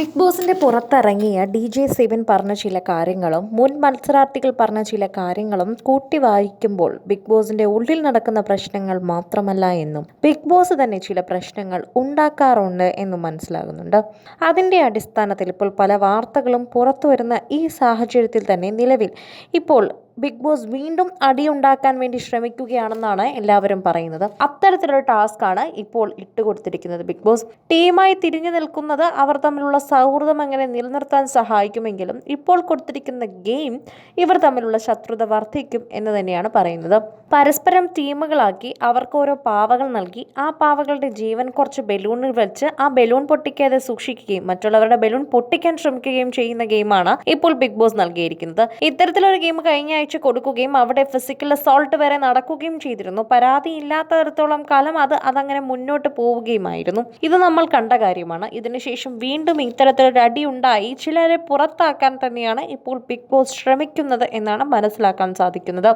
Big ബോസിന്റെ പുറത്തിറങ്ങിയ D J seven പറഞ്ഞ ചില കാര്യങ്ങളും മുൻ മത്സരാർത്ഥികൾ പറഞ്ഞ ചില കാര്യങ്ങളും കൂട്ടി വായിക്കുമ്പോൾ ബിഗ് ബോസിന്റെ ഉള്ളിൽ നടക്കുന്ന പ്രശ്നങ്ങൾ മാത്രമല്ല എന്നും ബിഗ് ബോസ് തന്നെ ചില പ്രശ്നങ്ങൾ ഉണ്ടാക്കാറുണ്ട് എന്നും മനസ്സിലാകുന്നുണ്ട്. അതിന്റെ അടിസ്ഥാനത്തിൽ ഇപ്പോൾ പല വാർത്തകളും പുറത്തു വരുന്ന ഈ സാഹചര്യത്തിൽ തന്നെ നിലവിൽ ഇപ്പോൾ ബിഗ് ബോസ് വീണ്ടും അടിയുണ്ടാക്കാൻ വേണ്ടി ശ്രമിക്കുകയാണെന്നാണ് എല്ലാവരും പറയുന്നത്. അത്തരത്തിലൊരു ടാസ്ക് ആണ് ഇപ്പോൾ ഇട്ടുകൊടുത്തിരിക്കുന്നത് ബിഗ് ബോസ്. ടീമായി തിരിഞ്ഞു നിൽക്കുന്നത് അവർ തമ്മിലുള്ള സൗഹൃദം എങ്ങനെ നിലനിർത്താൻ സഹായിക്കുമെങ്കിലും ഇപ്പോൾ കൊടുത്തിരിക്കുന്ന ഗെയിം ഇവർ തമ്മിലുള്ള ശത്രുത വർദ്ധിക്കും എന്ന് തന്നെയാണ് പറയുന്നത്. പരസ്പരം ടീമുകളാക്കി അവർക്ക് ഓരോ പാവകൾ നൽകി ആ പാവകളുടെ ജീവൻ കുറച്ച് ബലൂണിൽ വെച്ച് ആ ബലൂൺ പൊട്ടിക്കാതെ സൂക്ഷിക്കുകയും മറ്റുള്ളവരുടെ ബലൂൺ പൊട്ടിക്കാൻ ശ്രമിക്കുകയും ചെയ്യുന്ന ഗെയിമാണ് ഇപ്പോൾ ബിഗ് ബോസ് നൽകിയിരിക്കുന്നത്. ഇത്തരത്തിലൊരു ഗെയിം കഴിഞ്ഞ കൊടുക്കുകയും അവിടെ ഫിസിക്കൽ അസോൾട്ട് വരെ നടക്കുകയും ചെയ്തിരുന്നു. പരാതി ഇല്ലാത്തടത്തോളം കാലം അത് അതങ്ങനെ മുന്നോട്ട് പോവുകയുമായിരുന്നു. ഇത് നമ്മൾ കണ്ട കാര്യമാണ്. ഇതിനുശേഷം വീണ്ടും ഇത്തരത്തിലൊരു അടി ഉണ്ടായി. ചിലരെ പുറത്താക്കാൻ തന്നെയാണ് ഇപ്പോൾ ബിഗ് ബോസ് ശ്രമിക്കുന്നത് എന്നാണ് മനസ്സിലാക്കാൻ സാധിക്കുന്നത്.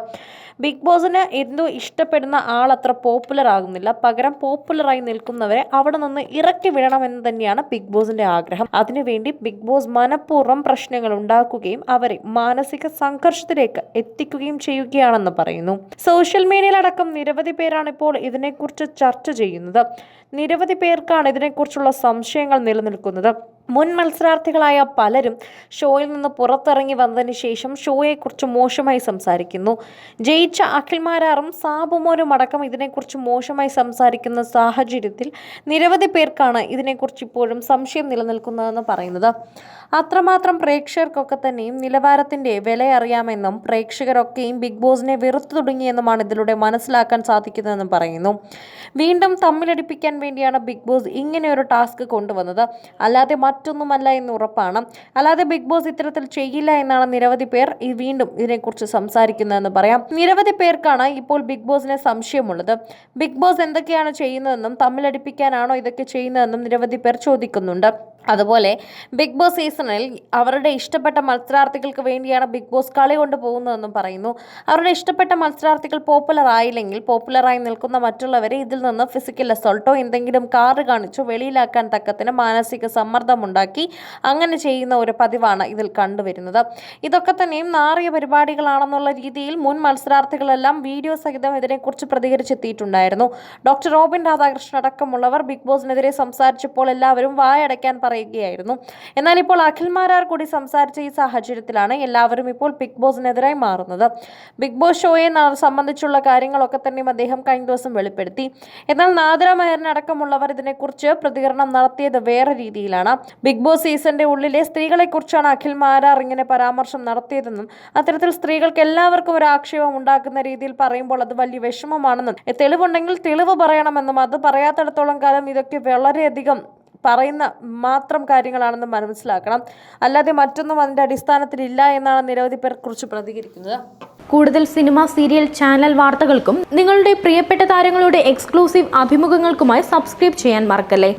ബിഗ് ബോസിന് എന്തോ ഇഷ്ടപ്പെടുന്ന ആൾ അത്ര പോപ്പുലർ ആകുന്നില്ല. പകരം പോപ്പുലറായി നിൽക്കുന്നവരെ അവിടെ നിന്ന് ഇറക്കി വിടണമെന്ന് തന്നെയാണ് ബിഗ് ബോസിന്റെ ആഗ്രഹം. അതിനുവേണ്ടി ബിഗ് ബോസ് മനഃപൂർവം പ്രശ്നങ്ങൾ ഉണ്ടാക്കുകയും അവരെ മാനസിക സംഘർഷത്തിലേക്ക് എത്തിക്കുകയും ചെയ്യുകയാണെന്ന് പറയുന്നു. സോഷ്യൽ മീഡിയയിലടക്കം നിരവധി പേരാണ് ഇപ്പോൾ ഇതിനെക്കുറിച്ച് ചർച്ച ചെയ്യുന്നത്. നിരവധി പേർക്കാണ് ഇതിനെക്കുറിച്ചുള്ള സംശയങ്ങൾ നിലനിൽക്കുന്നത്. മുൻ മത്സരാർത്ഥികളായ പലരും ഷോയിൽ നിന്ന് പുറത്തിറങ്ങി വന്നതിന് ശേഷം ഷോയെക്കുറിച്ച് മോശമായി സംസാരിക്കുന്നു. ജയിച്ച അഖിൽമാരാറും സാബുമോനും അടക്കം ഇതിനെക്കുറിച്ച് മോശമായി സംസാരിക്കുന്ന സാഹചര്യത്തിൽ നിരവധി പേർക്കാണ് ഇതിനെക്കുറിച്ച് ഇപ്പോഴും സംശയം നിലനിൽക്കുന്നതെന്ന് പറയുന്നത്. അത്രമാത്രം പ്രേക്ഷകർക്കൊക്കെ തന്നെയും നിലവാരത്തിന്റെ വില അറിയാമെന്നും പ്രേക്ഷകരൊക്കെയും ബിഗ് ബോസിനെ വെറുത്തു തുടങ്ങിയെന്നുമാണ് ഇതിലൂടെ മനസ്സിലാക്കാൻ സാധിക്കുന്നതെന്നും പറയുന്നു. വീണ്ടും തമ്മിലടിപ്പിക്കാൻ വേണ്ടിയാണ് ബിഗ് ബോസ് ഇങ്ങനെ ഒരു ടാസ്ക് കൊണ്ടുവന്നത്. അല്ലാതെ മറ്റൊന്നുമല്ല എന്ന് ഉറപ്പാണ്. അല്ലാതെ ബിഗ് ബോസ് ഇത്തരത്തിൽ ചെയ്യില്ല എന്നാണ് നിരവധി പേർ വീണ്ടും ഇതിനെക്കുറിച്ച് സംസാരിക്കുന്നതെന്ന് പറയാം. നിരവധി പേർക്കാണ് ഇപ്പോൾ ബിഗ് ബോസിനെ സംശയമുള്ളത്. ബിഗ് ബോസ് എന്തൊക്കെയാണ് ചെയ്യുന്നതെന്നും തമ്മിലടിപ്പിക്കാനാണോ ഇതൊക്കെ ചെയ്യുന്നതെന്നും നിരവധി പേർ ചോദിക്കുന്നുണ്ട്. അതുപോലെ ബിഗ് ബോസ് സീസണിൽ അവരുടെ ഇഷ്ടപ്പെട്ട മത്സരാർത്ഥികൾക്ക് വേണ്ടിയാണ് ബിഗ് ബോസ് കളി കൊണ്ട് പോകുന്നതെന്നും പറയുന്നു. അവരുടെ ഇഷ്ടപ്പെട്ട മത്സരാർത്ഥികൾ പോപ്പുലർ ആയില്ലെങ്കിൽ പോപ്പുലറായി നിൽക്കുന്ന മറ്റുള്ളവരെ ഇതിൽ നിന്ന് ഫിസിക്കൽ അസോൾട്ടോ എന്തെങ്കിലും കാറ് കാണിച്ചോ വെളിയിലാക്കാൻ തക്കത്തിന് മാനസിക സമ്മർദ്ദമുണ്ടാക്കി അങ്ങനെ ചെയ്യുന്ന ഒരു പതിവാണ് ഇതിൽ കണ്ടുവരുന്നത്. ഇതൊക്കെ തന്നെയും നാറിയ പരിപാടികളാണെന്നുള്ള രീതിയിൽ മുൻ മത്സരാർത്ഥികളെല്ലാം വീഡിയോ സഹിതം ഇതിനെക്കുറിച്ച് പ്രതികരിച്ചെത്തിയിട്ടുണ്ടായിരുന്നു. ഡോക്ടർ റോബിൻ രാധാകൃഷ്ണൻ അടക്കമുള്ളവർ ബിഗ് ബോസിനെതിരെ സംസാരിച്ചപ്പോൾ എല്ലാവരും വായടയ്ക്കാൻ പറയുകയായിരുന്നു. എന്നാൽ ഇപ്പോൾ അഖിൽമാരാർ കൂടി സംസാരിച്ച ഈ സാഹചര്യത്തിലാണ് എല്ലാവരും ഇപ്പോൾ ബിഗ് ബോസിനെതിരായി മാറുന്നത്. ബിഗ് ബോസ് ഷോയെ സംബന്ധിച്ചുള്ള കാര്യങ്ങളൊക്കെ തന്നെയും അദ്ദേഹം കഴിഞ്ഞ ദിവസം വെളിപ്പെടുത്തി. എന്നാൽ നാദിര മെഹറിനടക്കമുള്ളവർ ഇതിനെക്കുറിച്ച് പ്രതികരണം നടത്തിയത് വേറെ രീതിയിലാണ്. ബിഗ് ബോസ് സീസന്റെ ഉള്ളിലെ സ്ത്രീകളെക്കുറിച്ചാണ് അഖിൽ മാരാർ ഇങ്ങനെ പരാമർശം നടത്തിയതെന്നും അത്തരത്തിൽ സ്ത്രീകൾക്ക് എല്ലാവർക്കും ഒരു ആക്ഷേപം ഉണ്ടാക്കുന്ന രീതിയിൽ പറയുമ്പോൾ അത് വലിയ വിഷമമാണെന്നും തെളിവുണ്ടെങ്കിൽ തെളിവ് പറയണമെന്നും അത് പറയാത്തിടത്തോളം കാലം ഇതൊക്കെ വളരെയധികം പറയുന്ന മാത്രം കാര്യങ്ങളാണെന്ന് മനസ്സിലാക്കണം. അല്ലാതെ മറ്റൊന്നും അതിന്റെ അടിസ്ഥാനത്തിൽ ഇല്ല എന്നാണ് നിരവധി പേർ കുറിച്ച് പ്രതികരിക്കുന്നത്. കൂടുതൽ സിനിമ സീരിയൽ ചാനൽ വാർത്തകൾക്കും നിങ്ങളുടെ പ്രിയപ്പെട്ട താരങ്ങളുടെ എക്സ്ക്ലൂസീവ് അഭിമുഖങ്ങൾക്കുമായി സബ്സ്ക്രൈബ് ചെയ്യാൻ മറക്കല്ലേ?